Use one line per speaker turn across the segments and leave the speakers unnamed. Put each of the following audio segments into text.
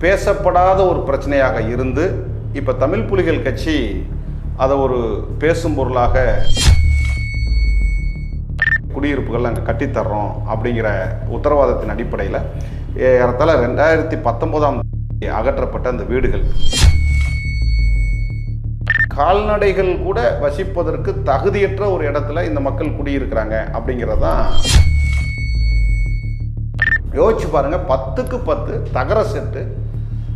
பேசப்படாத ஒரு பிரச்சனையாக இருந்து இப்போ தமிழ் புலிகள் கட்சி அதை ஒரு பேசும் பொருளாக குடியிருப்புகள் நாங்கள் கட்டித்தர்றோம் அப்படிங்கிற உத்தரவாதத்தின் அடிப்படையில் ஏறத்தாழ ரெண்டாயிரத்தி பத்தொம்போதாம் அகற்றப்பட்ட அந்த வீடுகள். கால்நடைகள் கூட வசிப்பதற்கு தகுதியற்ற ஒரு இடத்துல இந்த மக்கள் குடியிருக்கிறாங்க அப்படிங்கிறது தான் யோசிச்சு பாருங்க பத்துக்கு பத்து தகர செட்டு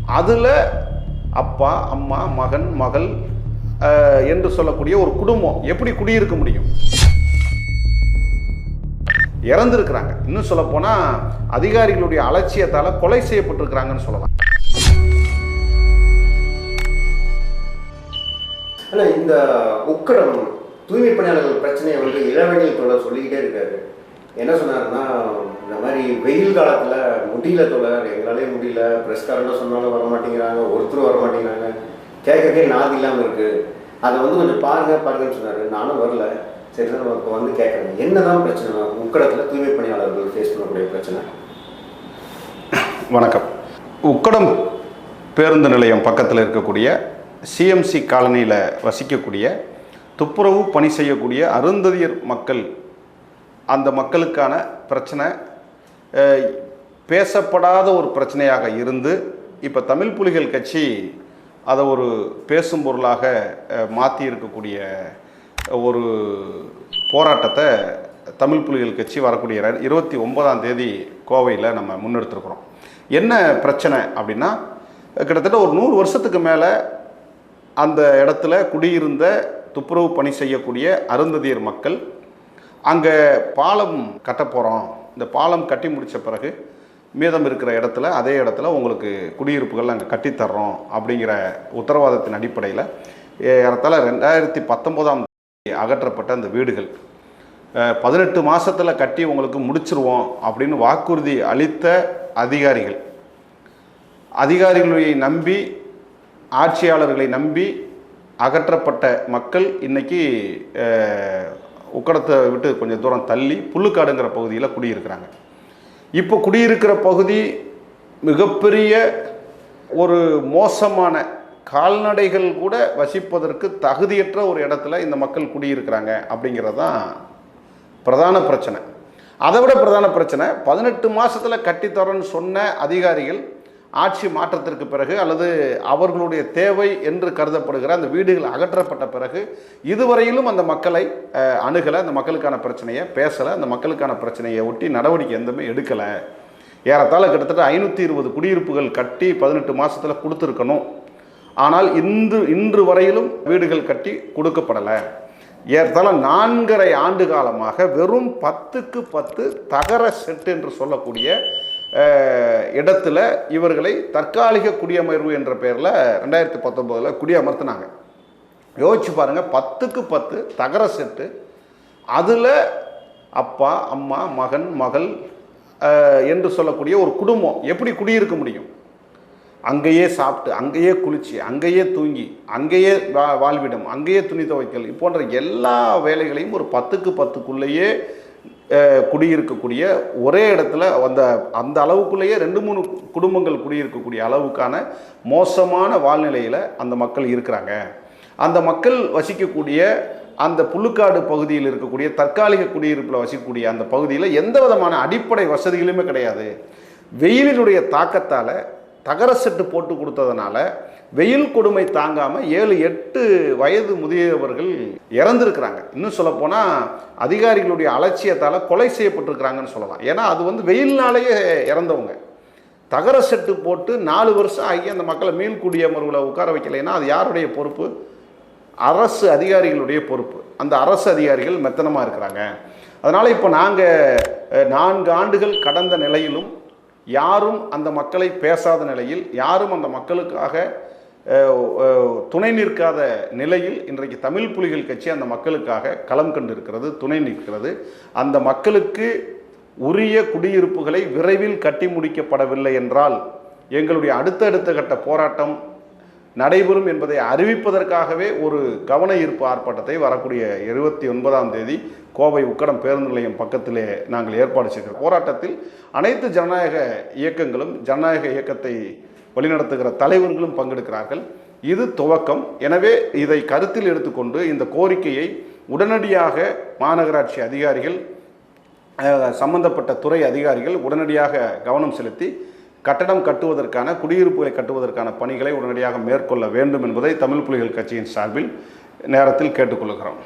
அதில் அப்பா அம்மா மகன் மகள் அஹ், என்று சொல்லக்கூடிய ஒரு குடும்பம் எப்படி குடியிருக்க முடியும்? இறந்துருக்கிறாங்க. இன்னும் சொல்லப்போனால் அதிகாரிகளுடைய அலட்சியத்தால் கொலை செய்யப்பட்டிருக்கிறாங்கன்னு சொல்லலாம்.
ஆனால் இந்த உக்கடம் தூய்மை பணியாளர்கள் பிரச்சனையை வந்து இளவேணில் தொடர் சொல்லிக்கிட்டே இருக்காரு. என்ன சொன்னாருன்னா இந்த மாதிரி வெயில் காலத்தில் முடியல தொடர் எங்களாலே முடியல. பிரஸ்காரங்க சொன்னாலும் வர மாட்டேங்கிறாங்க ஒருத்தரும் வர மாட்டேங்கிறாங்க கேட்கறதே நாதி இல்லாமல் இருக்குது அதை வந்து கொஞ்சம் பாருங்க பாருங்கன்னு சொன்னாரு. நானும் வரல. சரி தான் நம்ம இப்போ வந்து கேட்குறேன். என்னதான் பிரச்சனை உக்கடத்தில் தூய்மை பணியாளர்கள் ஃபேஸ் பண்ணக்கூடிய பிரச்சனை.
வணக்கம். உக்கடம் பேருந்து நிலையம் பக்கத்தில் இருக்கக்கூடிய சிஎம்சி காலனியில் வசிக்கக்கூடிய துப்புரவு பணி செய்யக்கூடிய அருந்ததியர் மக்கள் அந்த மக்களுக்கான பிரச்சனை பேசப்படாத ஒரு பிரச்சனையாக இருந்து இப்போ தமிழ் புலிகள் கட்சி அதை ஒரு பேசும் பொருளாக மாற்றி இருக்கக்கூடிய ஒரு போராட்டத்தை தமிழ் புலிகள் கட்சி வரக்கூடிய இருபத்தி ஒன்பதாம் தேதி கோவையில் நம்ம முன்னெடுத்துருக்குறோம். என்ன பிரச்சனை அப்படின்னா கிட்டத்தட்ட ஒரு நூறு வருஷத்துக்கு மேலே அந்த இடத்துல குடியிருந்த துப்புரவு பணி செய்யக்கூடிய அருந்ததியர் மக்கள் அங்கே பாலம் கட்ட போகிறோம் இந்த பாலம் கட்டி முடித்த பிறகு மீதம் இருக்கிற இடத்துல அதே இடத்துல உங்களுக்கு குடியிருப்புகள் அங்கே கட்டித்தர்றோம் அப்படிங்கிற உத்தரவாதத்தின் அடிப்படையில் ஏறத்தாழ ரெண்டாயிரத்தி பத்தொம்போதாம் அகற்றப்பட்ட அந்த வீடுகள். பதினெட்டு மாதத்தில் கட்டி உங்களுக்கு முடிச்சிருவோம் அப்படின்னு வாக்குறுதி அளித்த அதிகாரிகள். அதிகாரிகளை நம்பி ஆட்சியாளர்களை நம்பி அகற்றப்பட்ட மக்கள் இன்றைக்கி உக்கடத்தை விட்டு கொஞ்சம் தூரம் தள்ளி புல்லுக்காடுங்கிற பகுதியில் குடியிருக்கிறாங்க. இப்போ குடியிருக்கிற பகுதி மிகப்பெரிய ஒரு மோசமான கால்நடைகள் கூட வசிப்பதற்கு தகுதியற்ற ஒரு இடத்துல இந்த மக்கள் குடியிருக்கிறாங்க அப்படிங்கிறது தான் பிரதான பிரச்சனை. அதை விட பிரதான பிரச்சனை பதினெட்டு மாதத்தில் கட்டித்தரோன்னு சொன்ன அதிகாரிகள் ஆட்சி மாற்றத்திற்கு பிறகு அல்லது அவர்களுடைய தேவை என்று கருதப்படுகிற அந்த வீடுகள் அகற்றப்பட்ட பிறகு இதுவரையிலும் அந்த மக்களை அணுகலை அந்த மக்களுக்கான பிரச்சனையை பேசலை அந்த மக்களுக்கான பிரச்சனையை ஒட்டி நடவடிக்கை எதுவுமே எடுக்கலை. ஏறத்தாழ கிட்டத்தட்ட ஐநூற்றி இருபது குடியிருப்புகள் கட்டி பதினெட்டு மாதத்தில் கொடுத்துருக்கணும். ஆனால் இன்று இன்று வரையிலும் வீடுகள் கட்டி கொடுக்கப்படலை. ஏறத்தாழ நான்கரை ஆண்டு காலமாக வெறும் பத்துக்கு பத்து தகர செட்டு என்று சொல்லக்கூடிய இடத்துல இவர்களை தற்காலிக குடியமர்வு என்ற பெயரில் ரெண்டாயிரத்தி பத்தொம்போதில் குடியமர்த்தினாங்க. யோசிச்சு பாருங்கள் பத்துக்கு பத்து தகர செட்டு அதில் அப்பா அம்மா மகன் மகள் என்று சொல்லக்கூடிய ஒரு குடும்பம் எப்படி குடியிருக்க முடியும்? அங்கேயே சாப்பிட்டு அங்கேயே குளிச்சு அங்கேயே தூங்கி அங்கேயே வா வாழ்விடம் அங்கேயே துணி துவைக்கல் போன்ற எல்லா வேலைகளையும் ஒரு பத்துக்கு பத்துக்குள்ளேயே குடியிருக்கக்கூடிய ஒரே இடத்துல அந்த அந்த அளவுக்குள்ளேயே ரெண்டு மூணு குடும்பங்கள் குடியிருக்கக்கூடிய அளவுக்கான மோசமான வாழ்நிலையில் அந்த மக்கள் இருக்கிறாங்க. அந்த மக்கள் வசிக்கக்கூடிய அந்த புல்லுக்காடு பகுதியில் இருக்கக்கூடிய தற்காலிக குடியிருப்பில் வசிக்கக்கூடிய அந்த பகுதியில் எந்த விதமான அடிப்படை வசதிகளுமே கிடையாது. வெயிலினுடைய தாக்கத்தால் தகர செட்டு போட்டு கொடுத்ததுனால வெயில் கொடுமை தாங்காமல் ஏழு எட்டு வயது முதியவர்கள் இறந்துருக்கிறாங்க. இன்னும் சொல்லப்போனால் அதிகாரிகளுடைய அலட்சியத்தால் கொலை செய்யப்பட்டிருக்கிறாங்கன்னு சொல்லலாம். ஏன்னா அது வந்து வெயில்னாலேயே இறந்தவங்க. தகர செட்டு போட்டு நாலு வருஷம் ஆகி அந்த மக்களை மீள் குடியமர்வில் உட்கார வைக்கலைன்னா அது யாருடைய பொறுப்பு? அரசு அதிகாரிகளுடைய பொறுப்பு. அந்த அரசு அதிகாரிகள் மெத்தனமாக இருக்கிறாங்க. அதனால் இப்போ நாங்கள் நான்கு ஆண்டுகள் கடந்த நிலையிலும் யாரும் அந்த மக்களை பேசாத நிலையில் யாரும் அந்த மக்களுக்காக துணை நிற்காத நிலையில் இன்றைக்கு தமிழ் புலிகள் கட்சி அந்த மக்களுக்காக களம் கண்டிருக்கிறது துணை நிற்கிறது. அந்த மக்களுக்கு உரிய குடியிருப்புகளை விரைவில் கட்டி முடிக்கப்படவில்லை என்றால் எங்களுடைய அடுத்தடுத்த கட்ட போராட்டம் நடைபெறும் என்பதை அறிவிப்பதற்காகவே ஒரு கவன ஈர்ப்பு ஆர்ப்பாட்டத்தை வரக்கூடிய இருபத்தி ஒன்பதாம் தேதி கோவை உக்கடம் பேருந்து நிலையம் பக்கத்திலே நாங்கள் ஏற்பாடு செய்கிறோம் போராட்டத்தில் அனைத்து ஜனநாயக இயக்கங்களும் ஜனநாயக இயக்கத்தை வழிநடத்துகிற தலைவர்களும் பங்கெடுக்கிறார்கள். இது துவக்கம். எனவே இதை கருத்தில் எடுத்துக்கொண்டு இந்த கோரிக்கையை உடனடியாக மாநகராட்சி அதிகாரிகள் சம்பந்தப்பட்ட துறை அதிகாரிகள் உடனடியாக கவனம் செலுத்தி கட்டடம் கட்டுவதற்கான குடியிருப்புகளை கட்டுவதற்கான பணிகளை உடனடியாக மேற்கொள்ள வேண்டும் என்பதை தமிழ் புலிகள் கட்சியின் சார்பில் நேரத்தில் கேட்டுக்கொள்கிறோம்.